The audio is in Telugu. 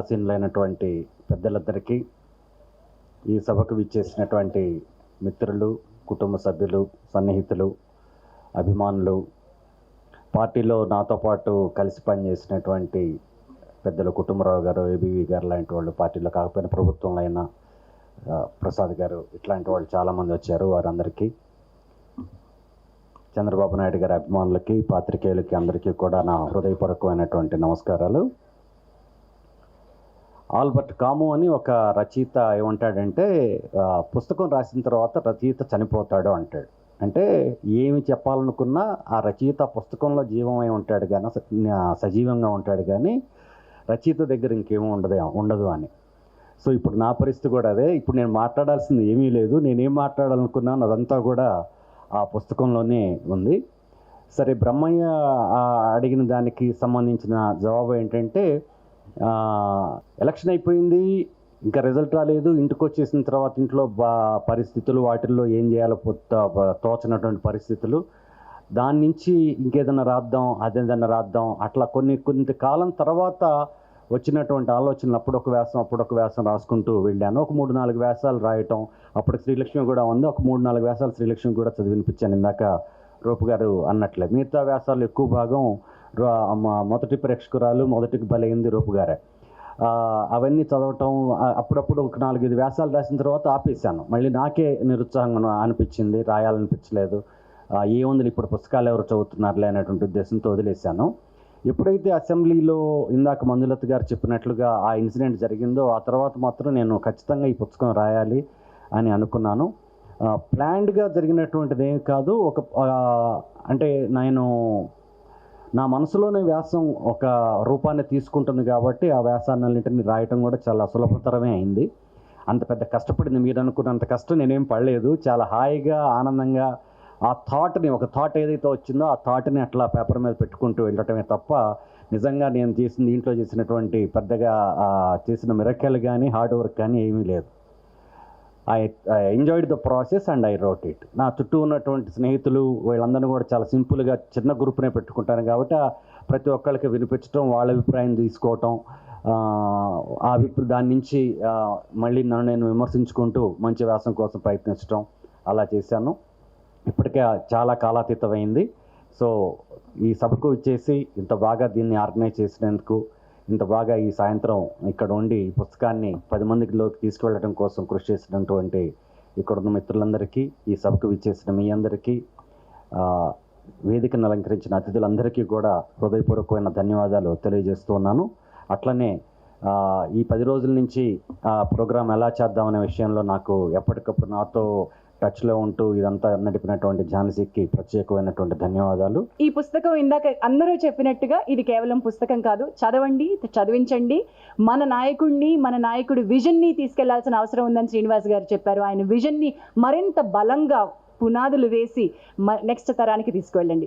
ఆసీనులైనటువంటి పెద్దలందరికీ ఈ సభకు విచ్చేసినటువంటి మిత్రులు కుటుంబ సభ్యులు సన్నిహితులు అభిమానులు పార్టీలో నాతో పాటు కలిసి పనిచేసినటువంటి పెద్దలు కుటుంబరావు గారు ఏబీవీ గారు లాంటి వాళ్ళు పార్టీలో కాకపోయినా ప్రభుత్వంలో అయినా ప్రసాద్ గారు ఇట్లాంటి వాళ్ళు చాలామంది వచ్చారు వారందరికీ. చంద్రబాబు నాయుడు గారి అభిమానులకి పాత్రికేయులకి అందరికీ కూడా నా హృదయపూర్వకమైనటువంటి నమస్కారాలు. ఆల్బర్ట్ కాము అని ఒక రచయిత ఏమంటాడంటే పుస్తకం రాసిన తర్వాత రచయిత చనిపోతాడు అంటాడు. అంటే ఏమి చెప్పాలనుకున్నా ఆ రచయిత పుస్తకంలో జీవమై ఉంటాడు కానీ సజీవంగా ఉంటాడు కానీ రచయిత దగ్గర ఇంకేమో ఉండదు ఉండదు అని. సో ఇప్పుడు నా పరిస్థితి కూడా అదే. ఇప్పుడు నేను మాట్లాడాల్సింది ఏమీ లేదు. నేనేం మాట్లాడాలనుకున్నాను అదంతా కూడా ఆ పుస్తకంలోనే ఉంది. సరే బ్రహ్మయ్య అడిగిన దానికి సంబంధించిన జవాబు ఏంటంటే ఎలక్షన్ అయిపోయింది ఇంకా రిజల్ట్ రాలేదు. ఇంటికి వచ్చేసిన తర్వాత ఇంట్లో బా పరిస్థితులు వాటిల్లో ఏం చేయాలో తోచినటువంటి తోచనటువంటి పరిస్థితులు. దాని నుంచి ఇంకేదన్నా రాద్దాం అదేదన్నా రాద్దాం అట్లా కొన్ని కొంత కాలం తర్వాత వచ్చినటువంటి ఆలోచనలు అప్పుడొక వ్యాసం అప్పుడొక వ్యాసం రాసుకుంటూ వెళ్ళాను. ఒక మూడు నాలుగు వ్యాసాలు రాయటం అప్పుడు శ్రీలక్ష్మి కూడా ఉంది. ఒక మూడు నాలుగు వ్యాసాలు శ్రీలక్ష్మి కూడా చదివినిపించాను. ఇందాక రూపు గారు అన్నట్లే. మిగతా వ్యాసాలు ఎక్కువ భాగం మొదటి ప్రేక్షకురాలు మొదటికి బలైంది రూపు గారే. అవన్నీ చదవటం అప్పుడప్పుడు ఒక నాలుగైదు వ్యాసాలు రాసిన తర్వాత ఆపేశాను. మళ్ళీ నాకే నిరుత్సాహంగా అనిపించింది రాయాలనిపించలేదు. ఏముంది ఇప్పుడు పుస్తకాలు ఎవరు చదువుతున్నారులే అనేటువంటి ఉద్దేశంతో వదిలేశాను. ఎప్పుడైతే అసెంబ్లీలో ఇందాక మంజులత గారు చెప్పినట్లుగా ఆ ఇన్సిడెంట్ జరిగిందో ఆ తర్వాత మాత్రం నేను ఖచ్చితంగా ఈ పుస్తకం రాయాలి అని అనుకున్నాను. ప్లాన్డ్గా జరిగినటువంటిది ఏం కాదు. ఒక అంటే నేను నా మనసులోనే వ్యాసం ఒక రూపాన్ని తీసుకుంటుంది కాబట్టి ఆ వ్యాసాన్నింటిని రాయటం కూడా చాలా సులభతరమే అయింది. అంత పెద్ద కష్టపడింది. మీరు అనుకున్నంత కష్టం నేనేం పడలేదు. చాలా హాయిగా ఆనందంగా ఆ థాట్ని ఒక థాట్ ఏదైతే వచ్చిందో ఆ థాట్ని అట్లా పేపర్ మీద పెట్టుకుంటూ వెళ్ళటమే తప్ప నిజంగా నేను చేసిన దీంట్లో చేసినటువంటి పెద్దగా చేసిన మిరకెల్ కానీ హార్డ్ వర్క్ కానీ ఏమీ లేదు. I enjoyed the process and I wrote it నా చుట్టూ ఉన్నటువంటి స్నేహితులు వీళ్ళందరినీ కూడా చాలా సింపుల్గా చిన్న గ్రూప్నే పెట్టుకుంటాను కాబట్టి ప్రతి ఒక్కరికి వినిపించడం వాళ్ళ అభిప్రాయం తీసుకోవటం ఆ, అభిప్రాయం దాని నుంచి మళ్ళీ నన్ను నేను విమర్శించుకుంటూ మంచి వ్యాసం కోసం ప్రయత్నించడం అలా చేశాను. ఇప్పటికే చాలా కాలాతీతమైంది. సో ఈ సభకు ఇచ్చేసి ఇంత బాగా దీన్ని ఆర్గనైజ్ చేసినందుకు ఇంత బాగా ఈ సాయంత్రం ఇక్కడ ఉండి ఈ పుస్తకాన్ని పది మందిలోకి తీసుకువెళ్ళడం కోసం కృషి చేసినటువంటి ఇక్కడ ఉన్న మిత్రులందరికీ ఈ సభకు విచ్చేసిన మీ అందరికీ వేదికను అలంకరించిన అతిథులందరికీ కూడా హృదయపూర్వకమైన ధన్యవాదాలు తెలియజేస్తున్నాను అట్లనే ఈ పది రోజుల నుంచి ప్రోగ్రాం ఎలా చేద్దామనే విషయంలో నాకు ఎప్పటికప్పుడు నాతో టచ్లో ఉంటూ ఇదంతా నడిపినటువంటి ఝాన్సీకి ప్రత్యేకమైనటువంటి ధన్యవాదాలు. ఈ పుస్తకం ఇందాక అందరూ చెప్పినట్టుగా ఇది కేవలం పుస్తకం కాదు. చదవండి చదివించండి. మన నాయకుడిని మన నాయకుడి విజన్ని తీసుకెళ్ళాల్సిన అవసరం ఉందని శ్రీనివాస్ గారు చెప్పారు. ఆయన విజన్ని మరింత బలంగా పునాదులు వేసి నెక్స్ట్ తరానికి తీసుకువెళ్ళండి.